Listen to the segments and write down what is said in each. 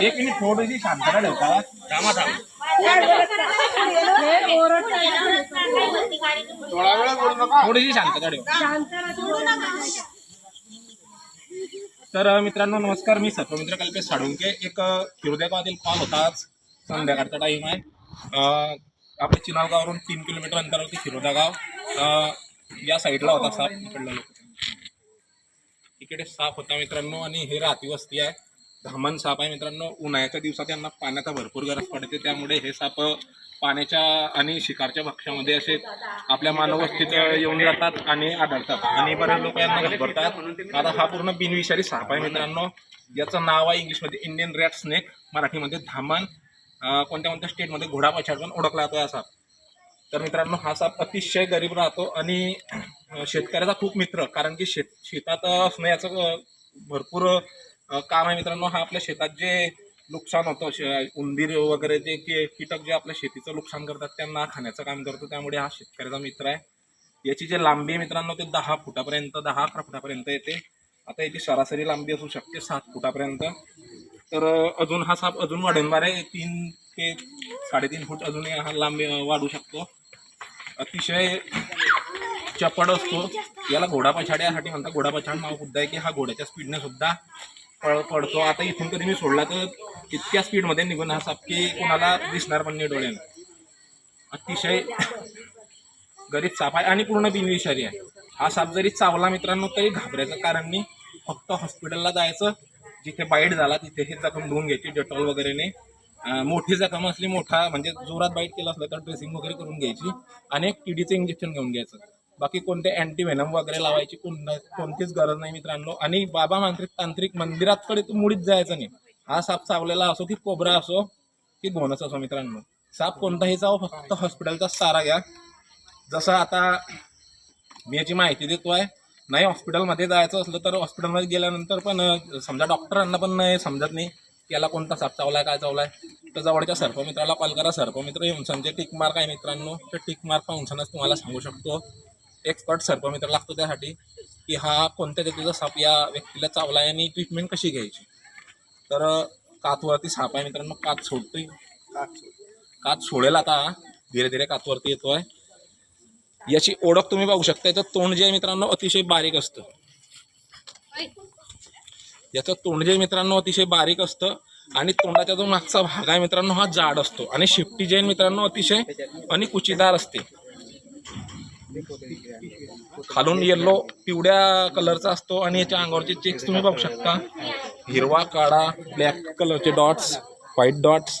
एक मिनिट थोडीशी शांतता ठेवता थांबा थांब. थोडीशी शांतता ठेव. तर मित्रांनो नमस्कार. मी सत्वमित्र कल्पेश साळुंके. एक अ, खिरोद्या गावातील कॉल होता आज. संध्याकाळचा टाईम आहे. आपल्या चिनाळगावरून तीन किलोमीटर अंतरावरती खिरोदा गाव या साईडला होता साप इकडला लोक. इकडे साप होता मित्रांनो आणि हे राती वस्ती आहे. धामण साप आहे मित्रांनो. उन्हाळ्याच्या दिवसात यांना पाण्याचा भरपूर गरज पडते. त्यामुळे हे साप पाण्याच्या आणि शिकारच्या भक्ष्यामध्ये असे आपल्या मानवस्तीत येऊन जातात आणि आढळतात. आणि बरेच लोक यांना घाबरतात. आता हा पूर्ण बिनविषारी साप आहे मित्रांनो. याचं नाव आहे इंग्लिशमध्ये इंडियन रॅट स्नेक मराठीमध्ये धामण. कोणत्या कोणत्या स्टेटमध्ये घोडा पछाड पण ओळखला जातो असा. साप तर मित्रांनो हा साप अतिशय गरीब राहतो आणि शेतकऱ्याचा खूप मित्र कारण की शेत शेतात असणं याचं भरपूर काम आहे मित्रांनो हा आपल्या शेतात जे नुकसान होतं शे- उंदीर वगैरे जे की- कीटक जे आपल्या शेतीचं नुकसान करतात त्यांना खाण्याचं काम करतो त्यामुळे हा शेतकऱ्याचा मित्र आहे. याची जी लांबी आहे मित्रांनो ते दहा फुटापर्यंत दहा अकरा फुटापर्यंत येते. आता याची सरासरी लांबी असू शकते सात फुटापर्यंत. तर अजून हा साप अजून वाढवणार आहे. तीन ते साडेतीन फूट अजून हा लांबी वाढू शकतो. अतिशय चपड असतो. याला घोडा पछाड यासाठी म्हणतात घोडा पछाड नाव सुद्धा आहे की हा घोड्याच्या स्पीडने सुद्धा पळ पडतो आता इथून कधी मी सोडला तर इतक्या स्पीडमध्ये निघून हा साप की कोणाला दिसणार पण नाही डोळ्यानं अतिशय गरीब साप आहे आणि पूर्ण बिनविषारी आहे. हा साप जरी चावला मित्रांनो तरी घाबरायचं कारण नाही. फक्त हॉस्पिटलला जायचं. जिथे बाईट झाला तिथे हे जखम धुवून घ्यायची डेटॉल वगैरेने. मोठी जखम असली मोठा म्हणजे जोरात बाईट केलं असलं तर ड्रेसिंग वगैरे करून घ्यायची आणि एक टीडीचं इंजेक्शन घेऊन घ्यायचं. बाकी कोणते अँटीव्हेनम वगैरे लावायची कोणतीच गरज नाही मित्रांनो. आणि बाबा मांत्रिक तांत्रिक मंदिरातकडे तू मुळीच जायचं नाही. हा साप चावलेला असो की कोबरा असो की बोनस असो मित्रांनो. साप कोणताही चाव फक्त हॉस्पिटलचा सारा घ्या. जसं आता मी याची माहिती देतोय नाही हॉस्पिटलमध्ये जायचं असलं तर हॉस्पिटलमध्ये गेल्यानंतर पण समजा डॉक्टरांना पण नाही समजत नाही की याला कोणता साप चावलाय काय चावलाय. तर जवळच्या सर्पमित्राला कॉल करा. सर्पमित्र हिंसांचे टिक मार्क आहे मित्रांनो. ते टिक मार्क पाहूनच तुम्हाला सांगू शकतो. एक्सपर्ट सर्पमित्र लागतो त्यासाठी की हा कोणत्या जातीचा साप या व्यक्तीला चावलाय आणि ट्रीटमेंट कशी घ्यायची. तर कातवरती साप आहे मित्रांनो. कात सोडतोय. कात सोडेल आता. धीरे धीरे कातवरती येतोय. याची ओळख तुम्ही पाहू शकता याचं तोंड जे आहे मित्रांनो अतिशय बारीक असतं. याचं तोंड जे मित्रांनो अतिशय बारीक असतं. आणि तोंडाचा जो मागचा भाग आहे मित्रांनो हा जाड असतो. आणि शिफ्टी जे मित्रांनो अतिशय आणि कुचीदार असते. खालून येल्लो पिवळ्या कलरचा असतो आणि याच्या अंगावरचे चेक्स तुम्ही बघू शकता. हिरवा काळा ब्लॅक कलरचे डॉट्स व्हाईट डॉट्स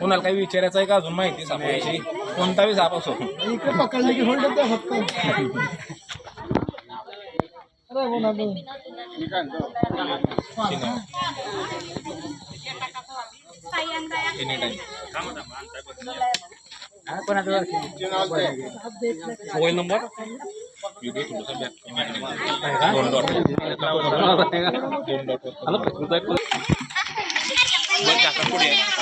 कोणाला काही विचारायचं आहे का? अजून माहिती सापाविषयी कोणताही साप असो. इकडे पकडले की होल्ड हो मोबाईल नंबर. दोन डॉट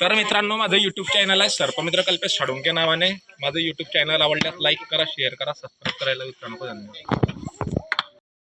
तर मित्रांनो माझं युट्यूब चॅनल आहे सर्पमित्र कल्पेश साडुंके नावाने. माझं युट्यूब चॅनल आवडल्यास लाईक करा शेअर करा सबस्क्राईब करायला विसरू नको धन्यवाद.